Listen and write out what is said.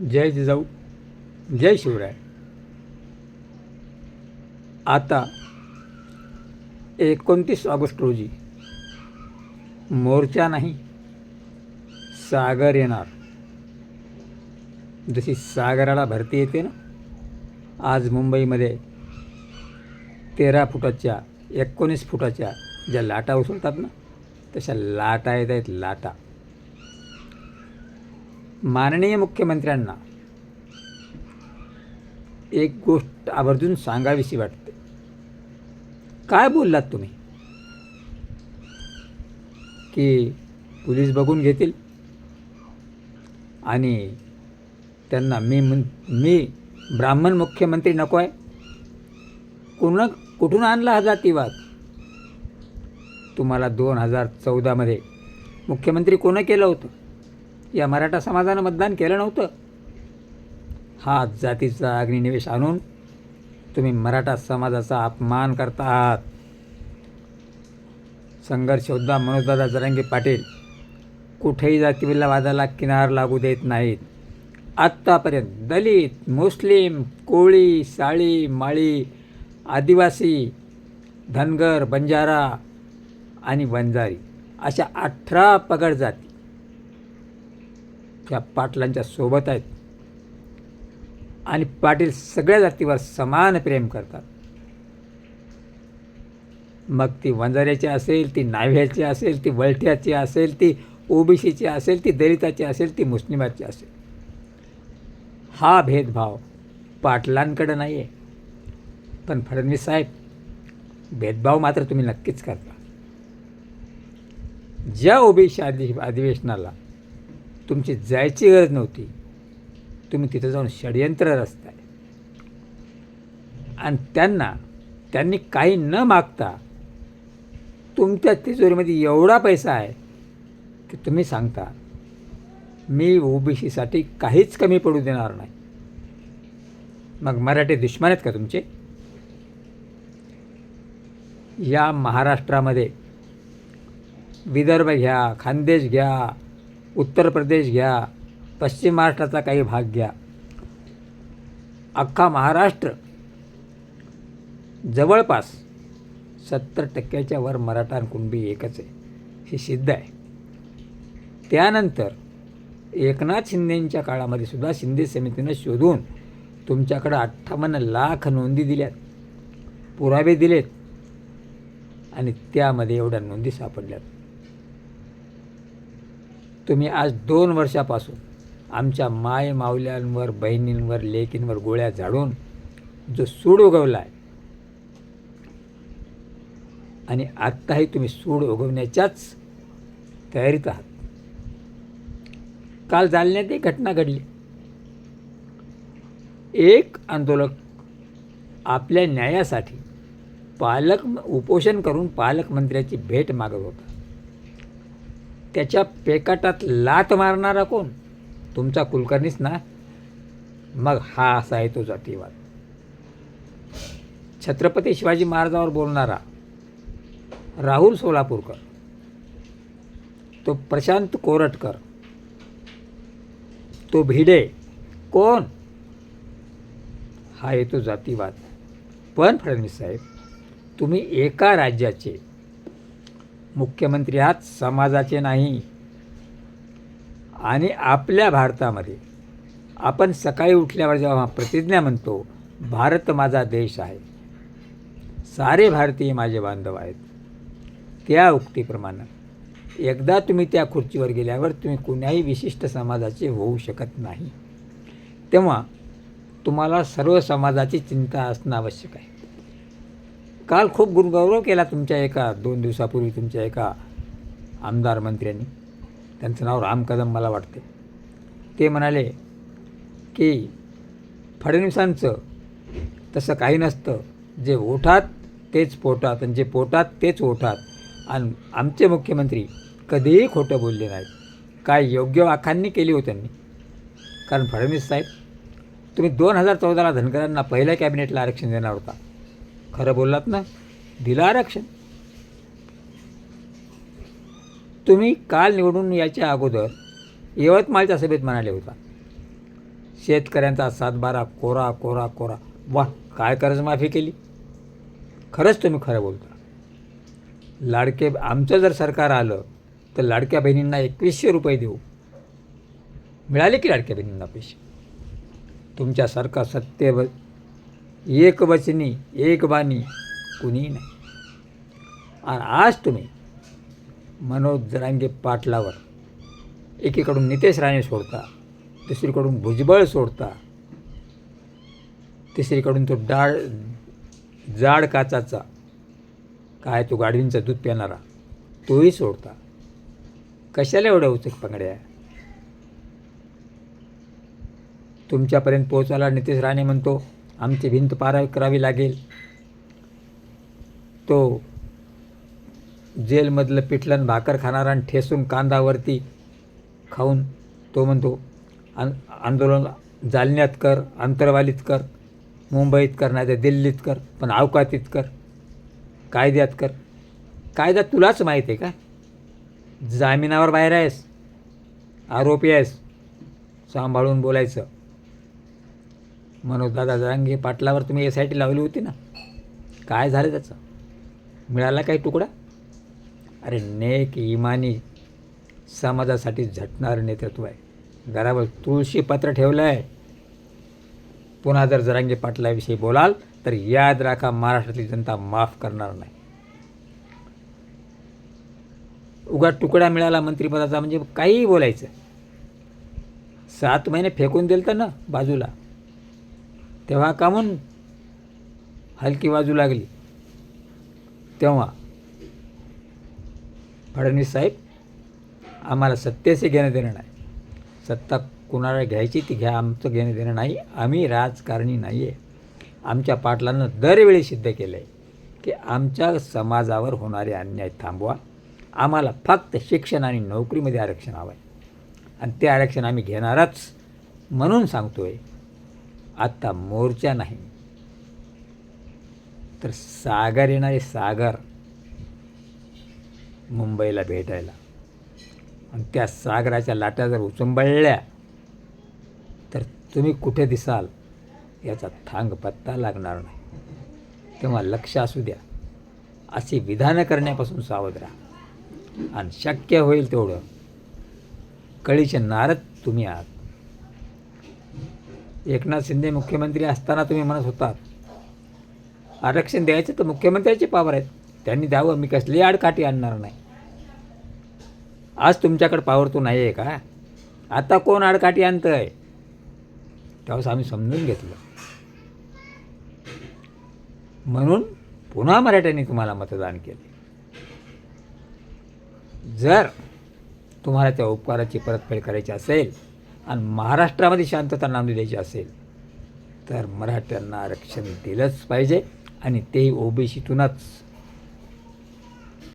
जय जिजाऊ जय शिवराय. आता एकोणतीस ऑगस्ट रोजी मोर्चा नाही सागर येणार. जशी सागराला भरती येते ना आज मुंबईमध्ये तेरा फुटाच्या एकोणीस फुटाच्या ज्या लाटा उसळतात ना तशा लाटा येत आहेत लाटा. माननीय मुख्यमंत्र्यांना एक गोष्ट आवर्जून सांगावीशी वाटते. काय बोललात तुम्ही? की पोलीस बघून घेतील आणि त्यांना मी मी ब्राह्मण मुख्यमंत्री नको आहे कोणा कुठून आणला हा जातीवाद? तुम्हाला दोन हजार चौदामध्ये मुख्यमंत्री कोणं केलं होतं? या मराठा समाजानं मतदान केलं नव्हतं. हा जातीचा अग्निनिवेश आणून तुम्ही मराठा समाजाचा अपमान करता आहात संघर्ष योद्धा मनोजदादा जरांगे पाटील कुठेही जातीविल्ला वादाला किनार लागू देत नाहीत. आत्तापर्यंत दलित मुस्लिम कोळी साळी माळी आदिवासी धनगर बंजारा आणि वंजारी अशा अठरा पगड जाती त्या पाटलांच्या सोबत आहेत. आणि पाटील सगळ्या जातीवर समान प्रेम करतात. मग ती वंजाऱ्याची असेल ती नाव्ह्याची असेल ती वलठ्याची असेल ती ओबीसीची असेल ती दलिताची असेल ती मुस्लिमाची असेल. हा भेदभाव पाटलांकडं नाही आहे पण फडणवीस साहेब भेदभाव मात्र तुम्ही नक्कीच करता. ज्या ओबीसी अधि अधिवेशनाला तुमची जायची गरज नव्हती. तुम्ही तिथं जाऊन षडयंत्र रचताय. आणि त्यांना त्यांनी काही न मागता तुमच्या तिजोरीमध्ये एवढा पैसा आहे की तुम्ही सांगता मी ओबीसीसाठी काहीच कमी पडू देणार नाही. मग मराठी दुश्मन आहेत का तुमचे? या महाराष्ट्रामध्ये विदर्भ घ्या खानदेश घ्या उत्तर प्रदेश घ्या पश्चिम महाराष्ट्राचा काही भाग घ्या. अख्खा महाराष्ट्र जवळपास सत्तर टक्क्याच्या वर मराठा आणि कुणबी एकच आहे. हे सिद्ध आहे. त्यानंतर एकनाथ शिंदेंच्या काळामध्ये सुद्धा शिंदे समितीनं शोधून तुमच्याकडं अठ्ठावन्न लाख नोंदी दिल्यात पुरावे दिलेत आणि त्यामध्ये एवढ्या नोंदी सापडल्यात. तुम्ही आज दोन वर्षापासून आमच्या माय मावल्यांवर बहिणींवर लेकींवर गोळ्या झाडून जो सूड उगवला आहे आणि आत्ताही तुम्ही सूड उगवण्याच्याच तयारीत आहात. काल जालन्यात एक घटना घडली. एक आंदोलक आपल्या न्यायासाठी पालक उपोषण करून पालकमंत्र्याची भेट मागत होता. त्याच्या पेकाटात लात मारणारा कोण? तुमचा कुलकर्णीच ना? मग हा असा आहे तो जातीवाद. छत्रपती शिवाजी महाराजावर बोलणारा राहुल सोलापूरकर तो प्रशांत कोरटकर तो भिडे कोण? हा येतो जातीवाद. पण फडणवीस साहेब तुम्ही एका राज्याचे मुख्यमंत्री आहात समाजाचे नाही. आणि आपल्या भारतामध्ये आपण सकाळी उठल्यावर जेव्हा प्रतिज्ञा म्हणतो भारत माझा देश आहे. सारे भारतीय माझे बांधव आहेत. त्या उक्तीप्रमाणे एकदा तुम्ही त्या खुर्चीवर गेल्यावर तुम्ही कुण्याही विशिष्ट समाजाचे होऊ शकत नाही. तेव्हा तुम्हाला सर्व समाजाची चिंता असणं आवश्यक आहे. काल खूप गुणगौरव केला तुमच्या एका दोन दिवसापूर्वी तुमच्या एका आमदार मंत्र्यांनी. त्यांचं नाव राम कदम मला वाटते ते म्हणाले की फडणवीसांचं तसं काही नसतं. जे ओठात तेच पोटात आणि जे पोटात तेच ओठात. आणि आमचे मुख्यमंत्री कधीही खोटं बोलले नाहीत. काय योग्य वाखांनी केली हो त्यांनी. कारण फडणवीस साहेब तुम्ही दोन हजार चौदाला धनगरांना पहिल्या कॅबिनेटला आरक्षण देणार होता. खरं बोललात ना दिलं आरक्षण. तुम्ही काल निवडून याच्या अगोदर यवतमाळच्या सभेत म्हणाले होता शेतकऱ्यांचा सातबारा कोरा कोरा कोरा. वा काय कर्जमाफी केली? खरंच तुम्ही खरं बोलता. लाडके आमचं जर सरकार आलं तर लाडक्या बहिणींना एकवीसशे रुपये देऊ. मिळाले की लाडक्या बहिणींना पैसे? तुमच्यासारखा सरकार सत्ते एक वचनी एक बाणी कुणीही नाही. आणि आज तुम्ही मनोज जरांगे पाटलावर एकीकडून नितेश राणे सोडता दुसरीकडून भुजबळ सोडता तिसरीकडून तो डाळ जाड काचाचा काय तो गाडवींचा दूध पिणारा तोही सोडता. कशाला एवढ्या उचक पंगड्या? तुमच्यापर्यंत पोहोचायला नितेश राणे म्हणतो आमची भिंत पार करावी लागेल. तो जेलमधलं पिठलं भाकर खाणारा आणि ठेसून कांदावरती खाऊन तो म्हणतो आन आंदोलन जालन्यात कर अंतरवालीत कर मुंबईत कर नाही तर दिल्लीत कर पण अवकातीत कर कायद्यात कर. कायदा तुलाच माहीत आहे का? जामिनावर बाहेर आहेस आरोपी आहेस सांभाळून बोलायचं. मनोजदादा जरांगे पाटलावर तुम्ही एस आय टी लावली होती ना? काय झालं त्याचं? मिळाला काही तुकडा? अरे नेक इमानी समाजासाठी झटणारं नेतृत्व आहे. घरावर तुळशी पत्र ठेवलं आहे पुन्हा जर जरांगे पाटलाविषयी बोलाल तर याद राखा महाराष्ट्रातली जनता माफ करणार नाही. उगा तुकडा मिळाला मंत्रिपदाचा म्हणजे काहीही बोलायचं. सात महिने फेकून दिलं तर ना बाजूला. तेव्हा का म्हणून हलकी बाजू लागली. तेव्हा फडणवीस साहेब आम्हाला सत्तेचे घेणं देणं नाही. सत्ता कुणाला घ्यायची ती घ्या आमचं घेणं देणं नाही. आम्ही राजकारणी नाही आहे आमच्या पाटलांनं दरवेळी सिद्ध केलं आहे की आमच्या समाजावर होणारे अन्याय थांबवा. आम्हाला फक्त शिक्षण आणि नोकरीमध्ये आरक्षण हवं आहे आणि ते आरक्षण आम्ही घेणारच म्हणून सांगतो आहे आत्ता मोर्चा नाही. तर सागर येणारे सागर मुंबईला भेटायला. आणि त्या सागराच्या लाटा जर उचंबळल्या तर तुम्ही कुठे दिसाल? याचा थांग पत्ता लागणार नाही. तेव्हा लक्ष असू द्या. अशी विधानं करण्यापासून सावध राहा. आणि शक्य होईल तेवढं. कळीचे नारद तुम्ही आहात. एकनाथ शिंदे मुख्यमंत्री असताना तुम्ही म्हणत होतात आरक्षण द्यायचं तर मुख्यमंत्र्याचे पावर आहेत. त्यांनी द्यावं मी कसली आडकाठी आणणार नाही. आज तुमच्याकडे पावर तो नाही आहे का? आता कोण आडकाठी आणतं आहे त्यावेळेस आम्ही समजून घेतलं. म्हणून पुन्हा मराठ्यांनी तुम्हाला मतदान केले. जर तुम्हाला त्या उपकाराची परतफेड करायची असेल आणि महाराष्ट्रामध्ये शांतता नांदू द्यायची असेल तर मराठ्यांना आरक्षण दिलंच पाहिजे आणि तेही ओबीसीतूनच.